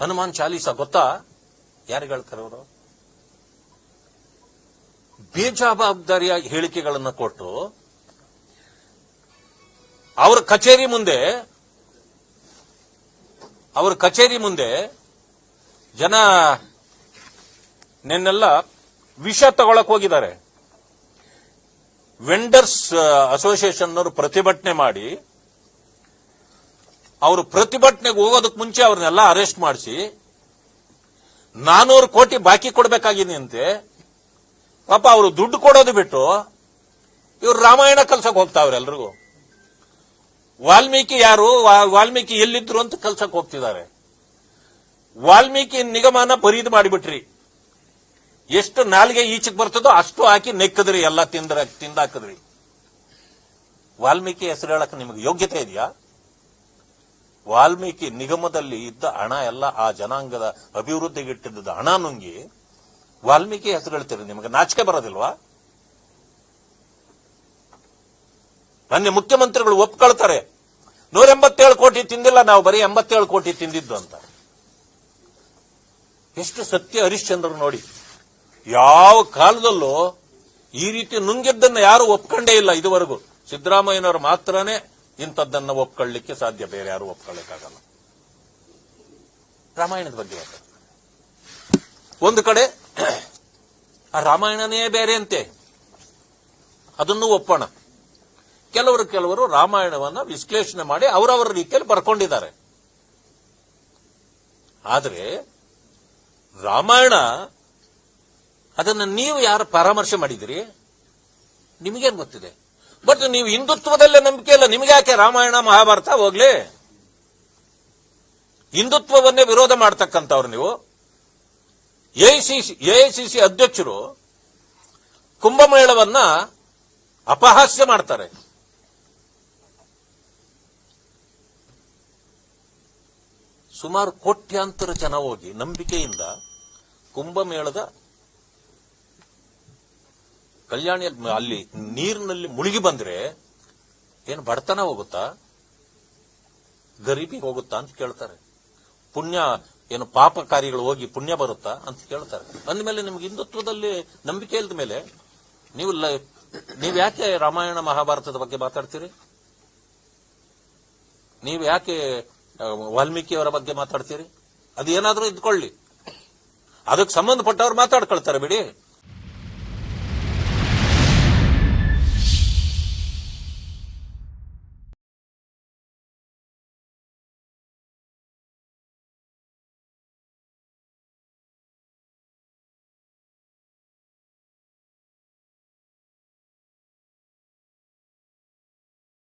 ಹನುಮಾನ್ ಚಾಲೀಸ ಗೊತ್ತಾ? ಯಾರಿಗೆ ಹೇಳ್ತಾರೆ ಅವರು? ಬೇಜವಾಬ್ದಾರಿಯ ಹೇಳಿಕೆಗಳನ್ನು ಕೊಟ್ಟು ಅವರ ಕಚೇರಿ ಮುಂದೆ, ಅವರ ಕಚೇರಿ ಮುಂದೆ ಜನ ನಿನ್ನೆಲ್ಲ ವಿಷ ತಗೊಳಕ್ ಹೋಗಿದ್ದಾರೆ. ವೆಂಡರ್ಸ್ ಅಸೋಸಿಯೇಷನ್ ಅವರು ಪ್ರತಿಭಟನೆ ಮಾಡಿ ಅವರು ಪ್ರತಿಭಟನೆಗೆ ಹೋಗೋದಕ್ಕೆ ಮುಂಚೆ ಅವ್ರನ್ನೆಲ್ಲ ಅರೆಸ್ಟ್ ಮಾಡಿಸಿ ನಾನೂರು ಕೋಟಿ ಬಾಕಿ ಕೊಡಬೇಕಾಗಿದೆ ಅಂತೆ ಪಾಪ ಅವರು ದುಡ್ಡು ಕೊಡೋದು ಬಿಟ್ಟು ಇವ್ರು ರಾಮಾಯಣ ಕಲ್ಸಕ್ ಹೋಗ್ತಾವ್ರೆ ಎಲ್ರಿಗೂ. ವಾಲ್ಮೀಕಿ ಯಾರು? ವಾಲ್ಮೀಕಿ ಎಲ್ಲಿದ್ರು ಅಂತ ಕಲ್ಸಕ್ ಹೋಗ್ತಿದ್ದಾರೆ. ವಾಲ್ಮೀಕಿ ನಿಗಮನ ಬರೀದ್ ಮಾಡಿಬಿಟ್ರಿ. ಎಷ್ಟು ನಾಲ್ಗೆ ಈಚೆಗೆ ಬರ್ತದೋ ಅಷ್ಟು ಹಾಕಿ ನೆಕ್ಕದ್ರಿ, ಎಲ್ಲ ತಿಂದ್ರ, ತಿಂದಾಕದ್ರಿ. ವಾಲ್ಮೀಕಿ ಹೆಸರು ಹೇಳಕ್ ನಿಮಗೆ ಯೋಗ್ಯತೆ ಇದೆಯಾ? ವಾಲ್ಮೀಕಿ ನಿಗಮದಲ್ಲಿ ಇದ್ದ ಹಣ ಎಲ್ಲ ಆ ಜನಾಂಗದ ಅಭಿವೃದ್ಧಿಗೆ ಇಟ್ಟಿದ್ದ ಹಣ ನುಂಗಿ ವಾಲ್ಮೀಕಿ ಹೆಸರು ಹೇಳ್ತೀರಿ ನಿಮಗೆ ನಾಚಿಕೆ ಬರೋದಿಲ್ವಾ? ಮೊನ್ನೆ ಮುಖ್ಯಮಂತ್ರಿಗಳು ಒಪ್ಕೊಳ್ತಾರೆ ನೂರ ಎಂಬತ್ತೇಳು ಕೋಟಿ ತಿಂದಿಲ್ಲ, ನಾವು ಬರೀ ಎಂಬತ್ತೇಳು ಕೋಟಿ ತಿಂದಿದ್ದು ಅಂತ. ಎಷ್ಟು ಸತ್ಯ ಹರಿಶ್ಚಂದ್ರ ನೋಡಿ. ಯಾವ ಕಾಲದಲ್ಲೂ ಈ ರೀತಿ ನುಂಗಿದ್ದನ್ನ ಯಾರು ಒಪ್ಕೊಂಡೇ ಇಲ್ಲ ಇದುವರೆಗೂ. ಸಿದ್ದರಾಮಯ್ಯನವರು ಮಾತ್ರನೇ ಇಂಥದ್ದನ್ನ ಒಪ್ಕೊಳ್ಳಿಕ್ಕೆ ಸಾಧ್ಯ, ಬೇರೆ ಯಾರು ಒಪ್ಕೊಳ್ಳಿಕ್ಕಾಗಲ್ಲ. ರಾಮಾಯಣದ ಬಗ್ಗೆ. ಒಂದು ಕಡೆ, ಆ ರಾಮಾಯಣನೇ ಬೇರೆ ಅಂತೆ. ಅದನ್ನು ಒಪ್ಪೋಣ. ಕೆಲವರು ಕೆಲವರು ರಾಮಾಯಣವನ್ನ ವಿಶ್ಲೇಷಣೆ ಮಾಡಿ ಅವರವರ ರೀತಿಯಲ್ಲಿ ಬರ್ಕೊಂಡಿದ್ದಾರೆ. ಆದರೆ, ರಾಮಾಯಣ, ಅದನ್ನು ನೀವು ಯಾರು ಪರಾಮರ್ಶೆ ಮಾಡಿದಿರಿ ನಿಮಗೇನು ಗೊತ್ತಿದೆ? ಬಟ್ ನೀವು ಹಿಂದುತ್ವದಲ್ಲೇ ನಂಬಿಕೆ ಇಲ್ಲ. ನಿಮ್ಗೆ ಯಾಕೆ ರಾಮಾಯಣ, ಮಹಾಭಾರತ? ಹೋಗ್ಲಿ. ಹಿಂದುತ್ವವನ್ನೇ ವಿರೋಧ ಮಾಡ್ತಕ್ಕಂಥವ್ರು ನೀವು. ಎಐಸಿಸಿ ಎಐಸಿಸಿ ಅಧ್ಯಕ್ಷರು ಕುಂಭಮೇಳವನ್ನ ಅಪಹಾಸ್ಯ ಮಾಡ್ತಾರೆ. ಸುಮಾರು ಕೋಟ್ಯಾಂತರ ಜನ ಹೋಗಿ ನಂಬಿಕೆಯಿಂದ ಕುಂಭಮೇಳದ ಕಲ್ಯಾಣಿ ಅಲ್ಲಿ ನೀರಿನಲ್ಲಿ ಮುಳುಗಿ ಬಂದ್ರೆ ಏನು ಬಡತನ ಹೋಗುತ್ತಾ? ಗರೀಬಿ ಹೋಗುತ್ತಾ ಅಂತ ಕೇಳ್ತಾರೆ. ಪುಣ್ಯ ಏನು ಪಾಪ ಕಾರ್ಯಗಳು ಹೋಗಿ ಪುಣ್ಯ ಬರುತ್ತಾ ಅಂತ ಕೇಳ್ತಾರೆ. ಅಂದಮೇಲೆ ನಿಮ್ಗೆ ಹಿಂದುತ್ವದಲ್ಲಿ ನಂಬಿಕೆ ಇಲ್ದ ಮೇಲೆ ನೀವು ನೀವು ಯಾಕೆ ರಾಮಾಯಣ ಮಹಾಭಾರತದ ಬಗ್ಗೆ ಮಾತಾಡ್ತೀರಿ? ನೀವು ಯಾಕೆ ವಾಲ್ಮೀಕಿಯವರ ಬಗ್ಗೆ ಮಾತಾಡ್ತೀರಿ? ಅದು ಏನಾದರೂ ಇದ್ಕೊಳ್ಳಿ. ಅದಕ್ಕೆ ಸಂಬಂಧಪಟ್ಟವ್ರು ಮಾತಾಡ್ಕೊಳ್ತಾರೆ ಬಿಡಿ.